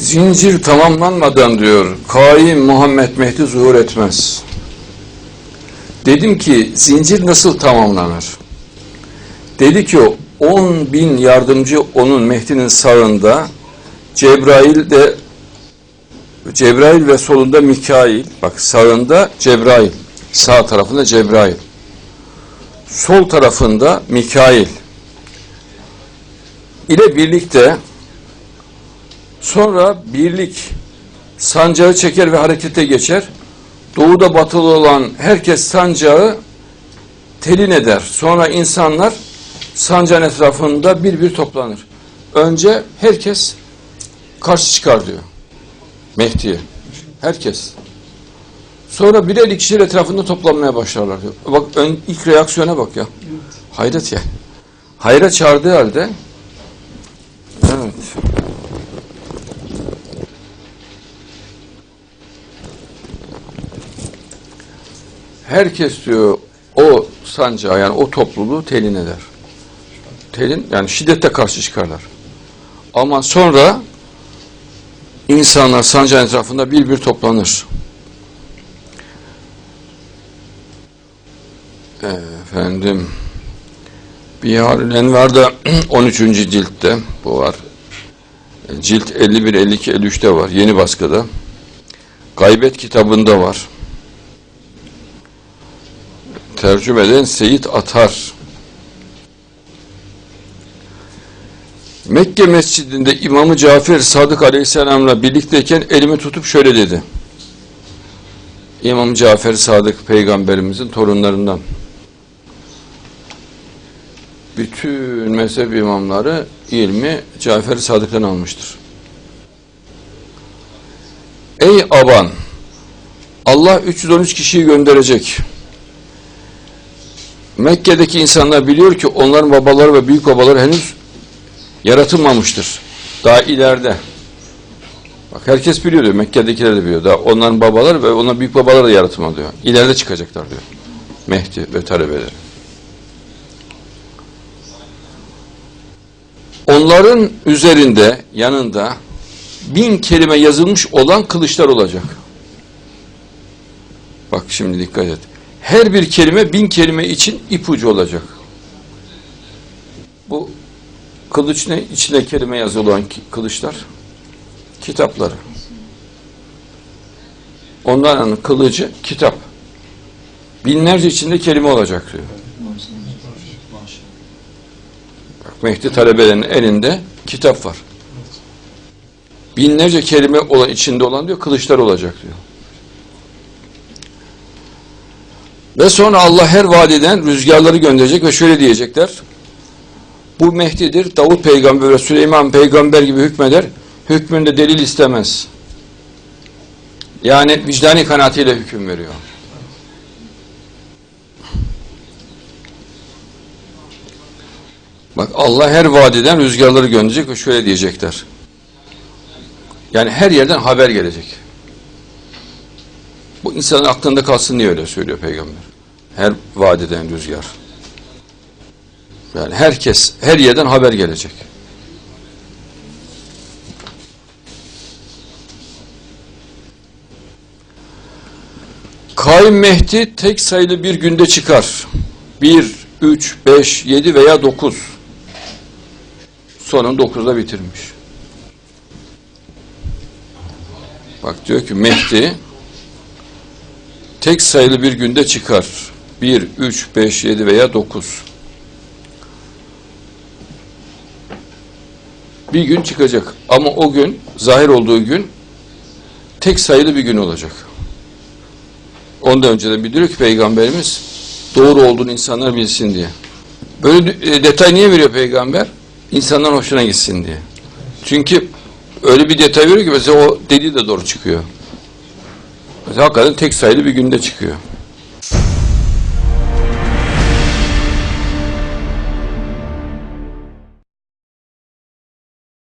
Zincir tamamlanmadan diyor, kaim Muhammed Mehdi zuhur etmez. Dedim ki zincir nasıl tamamlanır? Dedi ki 10 bin yardımcı onun Mehdi'nin sağında, Cebrail de Cebrail ve solunda Mikail. Bak sağında Cebrail, sağ tarafında Cebrail. Sol tarafında Mikail ile birlikte sonra birlik sancağı çeker ve harekete geçer. Doğuda batılı olan herkes sancağı telin eder. Sonra insanlar sancağın etrafında bir bir toplanır. Önce herkes karşı çıkar diyor. Mehdi'ye. Herkes. Sonra birer ikişer etrafında toplanmaya başlarlar diyor. Bak ön, ilk reaksiyona bak ya. Hayret ya. Hayra çağırdığı halde evet. Herkes diyor o sancağı yani o topluluğu telin eder. Telin yani şiddete karşı çıkarlar. Ama sonra insanlar sancağın etrafında bir bir toplanır. Efendim Biharül Envar'da 13. ciltte bu var. Cilt 51, 52, 53'te var. Yeni baskıda. Gaybet kitabında var. Tercümeden Seyit Atar. Mekke mescidinde İmamı Cafer Sadık Aleyhisselam'la birlikteyken elimi tutup şöyle dedi. İmam Cafer Sadık peygamberimizin torunlarından. Bütün mezhep imamları ilmi Cafer Sadık'tan almıştır. Ey aban! Allah 313 kişiyi gönderecek. Mekke'deki insanlar biliyor ki onların babaları ve büyük babaları henüz yaratılmamıştır. Daha ileride. Bak herkes biliyor diyor. Mekke'dekiler de biliyor. Daha onların babaları ve onların büyük babaları da yaratılmadı diyor. İleride çıkacaklar diyor. Mehdi ve talebeleri. Onların üzerinde, yanında bin kelime yazılmış olan kılıçlar olacak. Bak şimdi dikkat et. Her bir kelime bin kelime için ipucu olacak. Bu kılıç ne? İçine kelime yazılı olan kılıçlar. Kitapları. Onların kılıcı kitap. Binlerce içinde kelime olacak diyor. Bak Mehdi talebelerinin elinde kitap var. Binlerce kelime olan, içinde olan diyor kılıçlar olacak diyor. Ve sonra Allah her vadiden rüzgarları gönderecek ve şöyle diyecekler. Bu Mehdi'dir. Davut peygamber ve Süleyman peygamber gibi hükmeder. Hükmünde delil istemez. Yani vicdani kanaatiyle hüküm veriyor. Bak Allah her vadiden rüzgarları gönderecek ve şöyle diyecekler. Yani her yerden haber gelecek. Bu insanın aklında kalsın diye öyle söylüyor peygamber. Her vadiden rüzgar. Yani herkes, her yerden haber gelecek. Kaim Mehdi tek sayılı bir günde çıkar. Bir, üç, beş, yedi veya dokuz. Sonun dokuzda bitirmiş. Bak diyor ki Mehdi tek sayılı bir günde çıkar. 1, 3, 5, 7 veya 9. Bir gün çıkacak. Ama o gün, zahir olduğu gün tek sayılı bir gün olacak. Ondan önceden bildiriyor ki Peygamberimiz doğru olduğunu insanlar bilsin diye. Böyle e, detay niye veriyor Peygamber? İnsanların hoşuna gitsin diye. Çünkü öyle bir detay veriyor ki mesela o dediği de doğru çıkıyor. Mesela hakikaten tek sayılı bir günde çıkıyor.